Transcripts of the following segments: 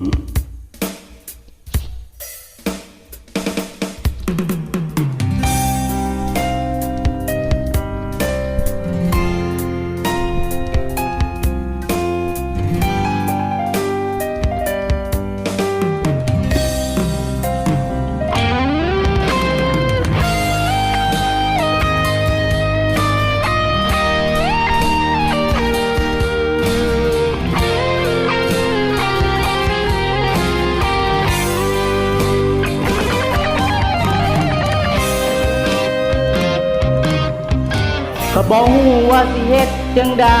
Hmm? ก็บอกว่าสิเฮ็ดจังได้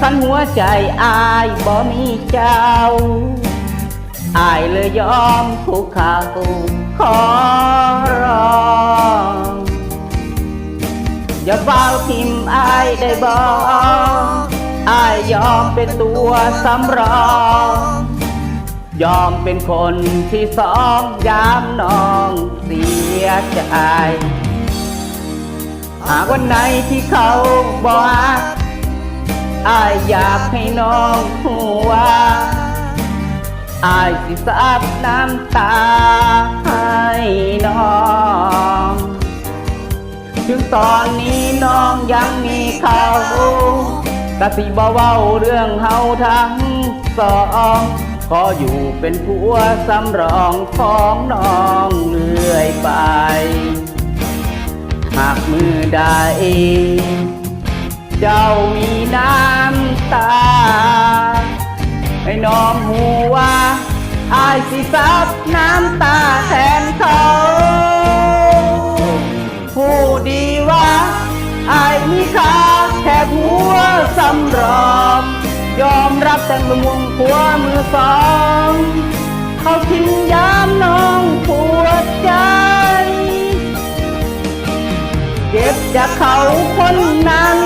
คันหัวใจอายบ่มีเจ้า อายเลยยอมคุกเข่าขอร้องอย่าเฝ้าทิมอายได้บอกอายยอมเป็นตัวสำรอง ยอมเป็นคนที่สองยามน้องเสียใจ หากวันไหนที่เขาบอกอายอยากให้น้องหัวอายสิซับน้ำตาให้น้องถึงตอนนี้น้องยังมีเขากะสิบ่เว้าเรื่องเฮาทั้งสองขออยู่เป็นผัวสำรองของน้องเรื่อยไป หากมือใดเจ้ามีน้ำตา ให้น้องหูว่าอายสิซับน้ำตาแทนเขาผู้ดีว่าอายมีค่าแค่ผัวสำรองยอมรับแต่มือมุงผัวมือสอง เขาทิ้งยามน้องปวดใจ เก็บจากเขาคนนั้น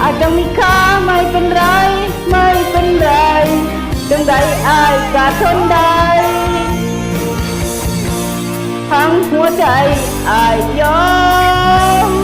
อาจจะมีค่าไม่เป็นไร ไม่เป็นไรจังใดอายกาทนได้ทั้งหัวใจอายยอม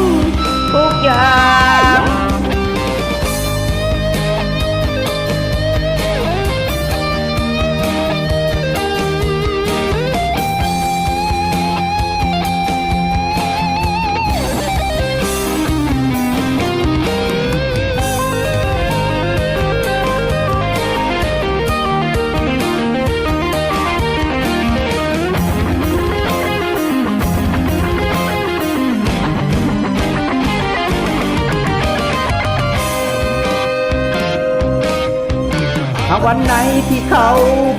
วันไหนที่เขา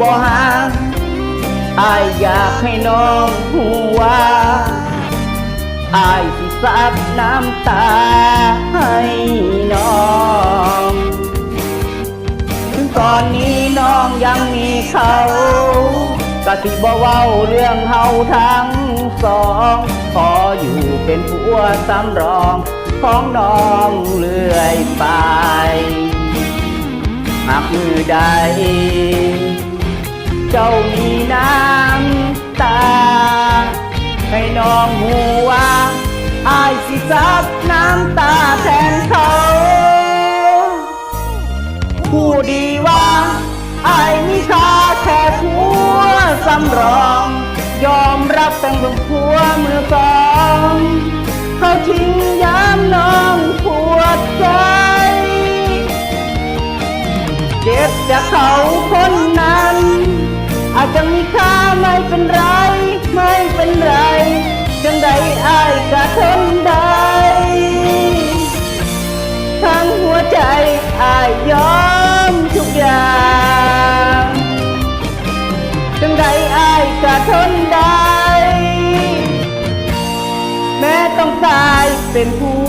บ่หาอายอยากให้น้องหูว่าอายสิซับน้ำตาให้น้อง ถึงตอนนี้น้องยังมีเขากะสิบ่เว้าเรื่องเฮาทั้งสอง ขออยู่เป็นผัวสำรองของน้องเรื่อย ใด เจ้ามีน้ำตา ให้น้องหูว่าอายสิซับน้ำตาแทนเขาผู้ดีว่าอายมีค่าแค่ผัวสำรอง ยอมรับตั้งเป็นผัวมือสอง จากเขาคนนั้น อาจจะมีค่าไม่เป็นไร ไม่เป็นไร จังใดอายกะทนได้ทั้งหัวใจอายยอมทุกอย่างจังใดอายกะทนได้ แม้ต้องตายเป็นผั